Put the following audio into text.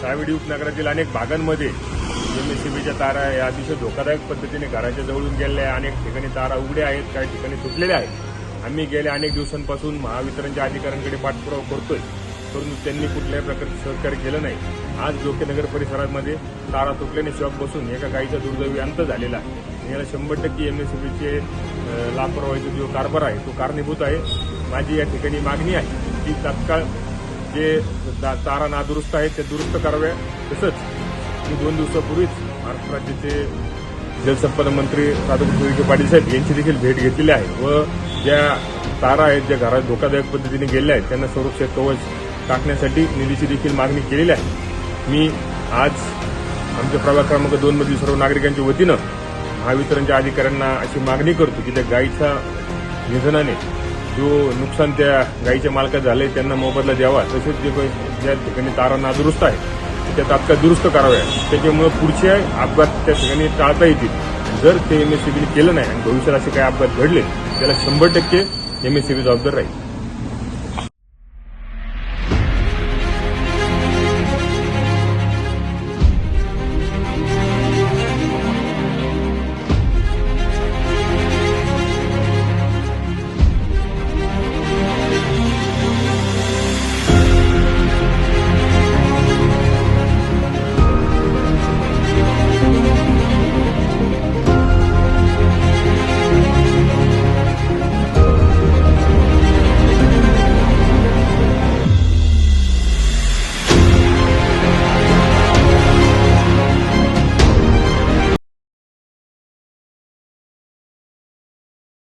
सावेडी उपनगरातील अनेक भागांमध्ये एमएससीबीच्या तारा या अतिशय धोकादायक पद्धतीने घराच्या जवळून गेलेल्या आहे. अनेक ठिकाणी तारा उघड्या आहेत काही ठिकाणी तुटलेल्या आहेत. आम्ही गेल्या अनेक दिवसांपासून महावितरणच्या अधिकाऱ्यांकडे पाठपुरावा करतोय. परंतु त्यांनी कुठल्याही प्रकारचं सहकार्य केलं नाही. आज जोकेनगर परिसरामध्ये तारा तुटल्याने शॉक बसून एका गायीचा दुर्दैवी अंत झालेला आहे. याला शंभर टक्के एमएससीबीचे लापरवाहीचा जो कारभार आहे तो कारणीभूत आहे. माझी या ठिकाणी मागणी आहे की तात्काळ जे ता- तारा नादुरुस्त आहेत ते दुरुस्त कराव्या तसंच मी दोन दिवसापूर्वीच महाराष्ट्र राज्याचे जलसंपदा मंत्री राधाकृष्ण विखे पाटील साहेब यांची देखील भेट घेतलेली आहे व ज्या तारा आहेत ज्या घरात धोकादायक पद्धतीने गेल्या आहेत त्यांना संरक्षक कवच टाकण्यासाठी निधीची देखील मागणी केलेली आहे. मी आज आमच्या प्रभाग क्रमांक दोनमधील सर्व नागरिकांच्या वतीनं महावितरणच्या अधिकाऱ्यांना अशी मागणी करतो की त्या गायीच्या निधनाने जो नुकसान त्या गायीच्या मालकात झाले त्यांना मोबदला द्यावा. तसेच जे काही ज्या ठिकाणी तारा नादुरुस्त आहे त्या तात्काळ दुरुस्त कराव्या त्याच्यामुळे पुढचे अपघात त्या ठिकाणी टाळता येतील. जर ते एम एस केलं नाही आणि भविष्यात असे काही अपघात घडले त्याला शंभर टक्के एम एस जबाबदार राहील.